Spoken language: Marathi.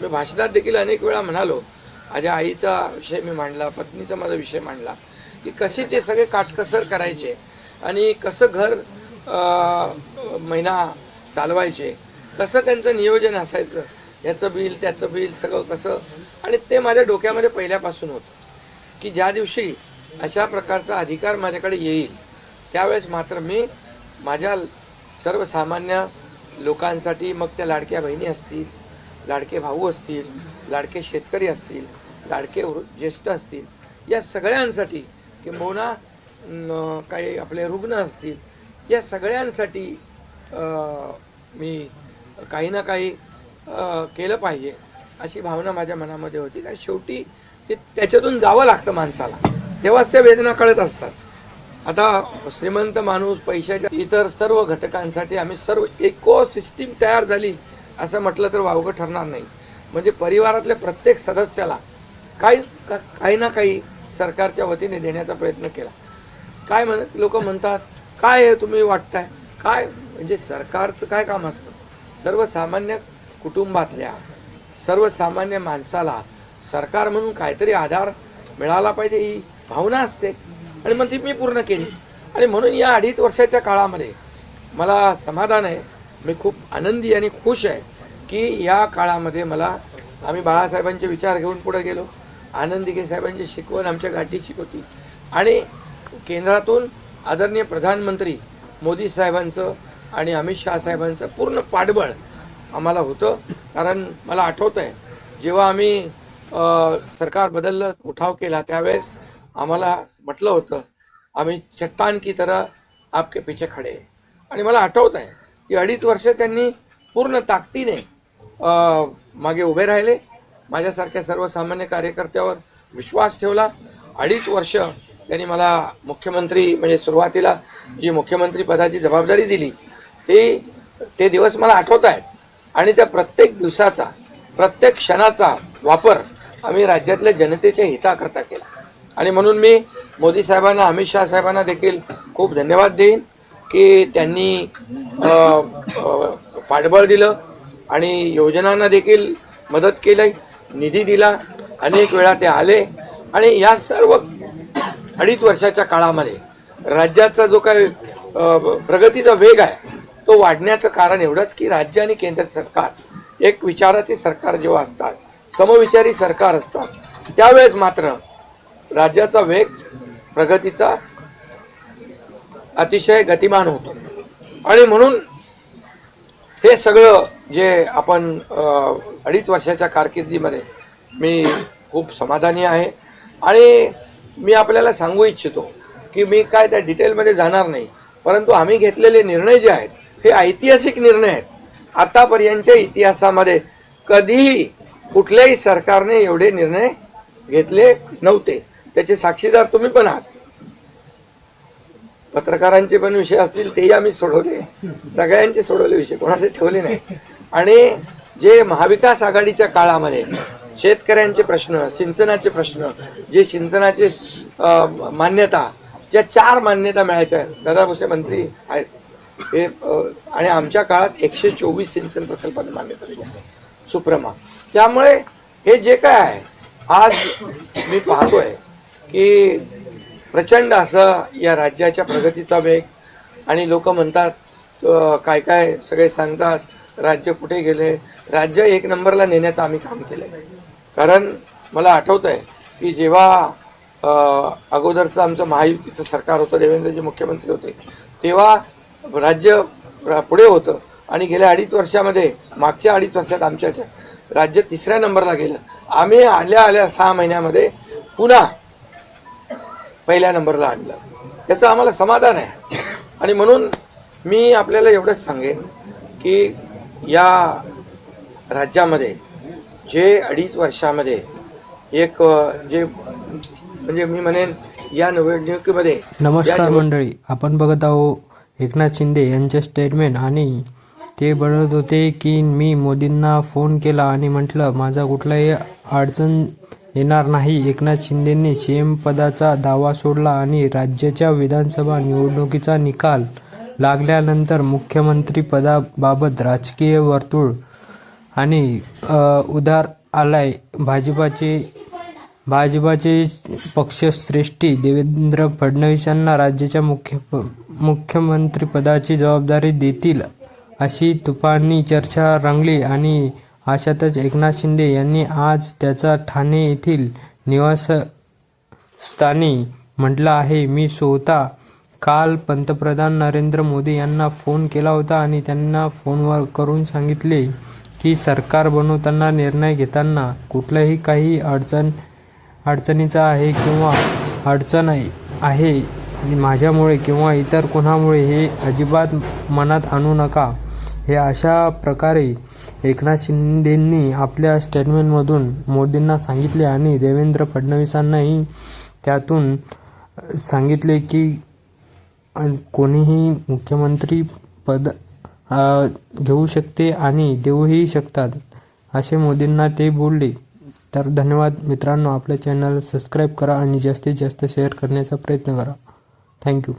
मी भाषणात देखील अनेक वेळा म्हणालो माझ्या आईचा विषय मी मांडला पत्नीचा माझा विषय मांडला की कसे ते सगळे काटकसर करायचे आणि कसं घर महिना चालवायचे कसं त्यांचं नियोजन असायचं याचं बिल त्याचं बिल सगळं कसं आणि ते माझ्या डोक्यामध्ये पहिल्यापासून होतं की ज्या दिवशी अशा प्रकारचा अधिकार माझ्याकडे येईल त्यावेळेस मात्र मी माझ्या सर्वसामान्य लोकांसाठी मग त्या लाडक्या बहिणी असतील लाडके भाऊ असतील लाडके शेतकरी असतील लाडके वृ- ज्येष्ठ असतील या सगळ्यांसाठी किंबहुना काही आपले रुग्ण असतील या सगळ्यांसाठी मी काही ना काही केलं पाहिजे अशी भावना माझ्या मनामध्ये होती. कारण शेवटी ते त्याच्यातून जावं लागतं माणसाला. तेव्हाच त्या वेदना कळत असतात. आता श्रीमंत माणूस पैशाच्या इतर सर्व घटकांसाठी आम्ही सर्व इको सिस्टीम तयार झाली असं म्हटलं तर वावगं ठरणार नाही. म्हणजे परिवारातल्या प्रत्येक सदस्याला काही का- काही ना काही सरकारच्या वतीने देण्याचा प्रयत्न केला. काय म्हण लोक म्हणतात काय आहे तुम्ही वाटताय? काय म्हणजे सरकारचं काय काम असतं? सर्वसामान्य कुटुंबातल्या सर्वसामान्य माणसाला सरकार म्हणून काहीतरी आधार मिळाला पाहिजे ही भावना असते. आणि मग ती मी पूर्ण केली. आणि म्हणून या अडीच वर्षाच्या काळामध्ये मला समाधान आहे. मी खूप आनंदी आणि खुश आहे की या काळामध्ये मला आम्ही बाळासाहेबांचे विचार घेऊन पुढे गेलो. आनंदीगे साहेबांची शिकवण आमच्या गाठी शिकवती आणि केंद्रातून आदरणीय प्रधानमंत्री मोदी साहेबांचं आणि अमित शहा साहेबांचं पूर्ण पाठबळ आम्हाला होतं. कारण मला आठवतं आहे जेव्हा आम्ही सरकार बदललं उठाव केला त्यावेळेस आम्हाला म्हटलं होतं आम्ही चट्टान की तरह आपके पीछे खडे आणि मला आठवत आहे की अडीच वर्ष त्यांनी पूर्ण ताकदीने मागे उभे राहिले. माझ्यासारख्या सर्वसामान्य कार्यकर्त्यावर विश्वास ठेवला. अडीच वर्ष त्यांनी मला मुख्यमंत्री म्हणजे सुरुवातीला जी मुख्यमंत्री पदाची जबाबदारी दिली ते ते दिवस मला आठवत आहेत. आणि त्या प्रत्येक दिवसाचा प्रत्येक क्षणाचा वापर आम्ही राज्यातल्या जनतेच्या हिताकरता केला. आणि म्हणून मी मोदी साहेबांना अमित शहा साहेबांना देखील खूप धन्यवाद देईन की त्यांनी पाठबळ दिलं आणि योजनांना देखील मदत केली निधी दिला अनेक वेळा ते आले. आणि या सर्व अडीच वर्षाच्या काळामध्ये राज्याचा जो काही प्रगतीचा वेग आहे तो वाढण्याचं कारण एवढंच की राज्य आणि केंद्र सरकार एक विचाराचे सरकार जेव्हा असतात समविचारी सरकार असतात त्यावेळेस मात्र राज्याचा वेग प्रगतीचा अतिशय गतिमान होतो. आणि म्हणून हे सगळं जे आपण अडीच वर्षाच्या कारकिर्दीमध्ये मी खूप समाधानी आहे. आणि मी आपल्याला सांगू इच्छितो की मी काय त्या डिटेलमध्ये जाणार नाही परंतु आम्ही घेतलेले निर्णय जे आहेत हे ऐतिहासिक निर्णय आहेत. आतापर्यंतच्या इतिहासामध्ये कधीही कुठल्याही सरकारने एवढे निर्णय घेतले नव्हते. त्याचे साक्षीदार तुम्ही पण आहात. पत्रकारांचे पण विषय असतील तेही आम्ही सोडवले. सगळ्यांचे सोडवले विषय कोणाचे ठेवले नाही. आणि जे महाविकास आघाडीच्या काळामध्ये शेतकऱ्यांचे प्रश्न सिंचनाचे प्रश्न जे सिंचनाचे मान्यता ज्या चार मान्यता मिळायच्या आहेत भुसे मंत्री आहेत हे आणि आमच्या काळात एकशे चोवीस सिंचन प्रकल्पाने मान्यता दिली आहे. सुप्रमा. त्यामुळे हे जे काय आहे आज मी पाहतोय की प्रचंड असं या राज्याच्या प्रगतीचा वेग. आणि लोक म्हणतात काय काय सगळे सांगतात राज्य कुठे गेले? राज्य एक नंबरला नेण्याचं आम्ही काम केलं कारण मला आठवत आहे की जेव्हा अगोदरचं आमचं महायुतीचं सरकार होतं देवेंद्रजी मुख्यमंत्री होते तेव्हा राज्य पुढे होतं. आणि गेल्या अडीच वर्षामध्ये मागच्या अडीच वर्षात आमच्या राज्य तिसऱ्या नंबरला गेलं. आम्ही आल्या आल्या सहा महिन्यामध्ये पुन्हा पहिल्या नंबरला आणलं. याचं आम्हाला समाधान आहे. आणि म्हणून मी आपल्याला एवढंच सांगेन की या राज्यामध्ये जे अडीच वर्षामध्ये एक जे म्हणजे मी म्हणेन या निवडणुकीमध्ये नमस्कार मंडळी. आपण बघत आहोत एकनाथ शिंदे यांचे स्टेटमेंट आणि ते म्हणत होते की मी मोदींना फोन केला आणि म्हटलं माझा कुठलाही अडचण येणार नाही. एकनाथ शिंदेंनी सीएम दावा सोडला आणि राज्याच्या विधानसभा निवडणुकीचा निकाल लागल्यानंतर मुख्यमंत्रीपदाबाबत राजकीय वर्तुळ आणि उदार उधार आलाय. भाजपाचे भाजपाचे पक्षश्रेष्ठी देवेंद्र फडणवीसांना राज्याच्या मुख्य मुख्यमंत्रीपदाची जबाबदारी देतील अशी तुफानी चर्चा रंगली आणि अशातच एकनाथ शिंदे यांनी आज त्याचा ठाणे येथील निवासस्थानी म्हटलं आहे. मी स्वतः काल पंतप्रधान नरेंद्र मोदी यांना फोन केला होता आणि त्यांना फोनवर करून सांगितले की सरकार बनवताना निर्णय घेताना कुठलाही काही अडचण अडचणीचा आहे किंवा अडचण आहे आहे माझ्यामुळे किंवा इतर कोणामुळे हे अजिबात मनात आणू नका. हे अशा प्रकारे एकनाथ शिंदेंनी आपल्या स्टेटमेंटमधून मोदींना सांगितले आणि देवेंद्र फडणवीसांनाही त्यातून सांगितले की कोणीही मुख्यमंत्री पद घेऊ शकते आणि देऊही शकतात असे मोदींना ते बोलले. तर धन्यवाद मित्रांनो आपल्या चॅनल सबस्क्राईब करा आणि जास्तीत जास्त शेअर करण्याचा प्रयत्न करा. थँक्यू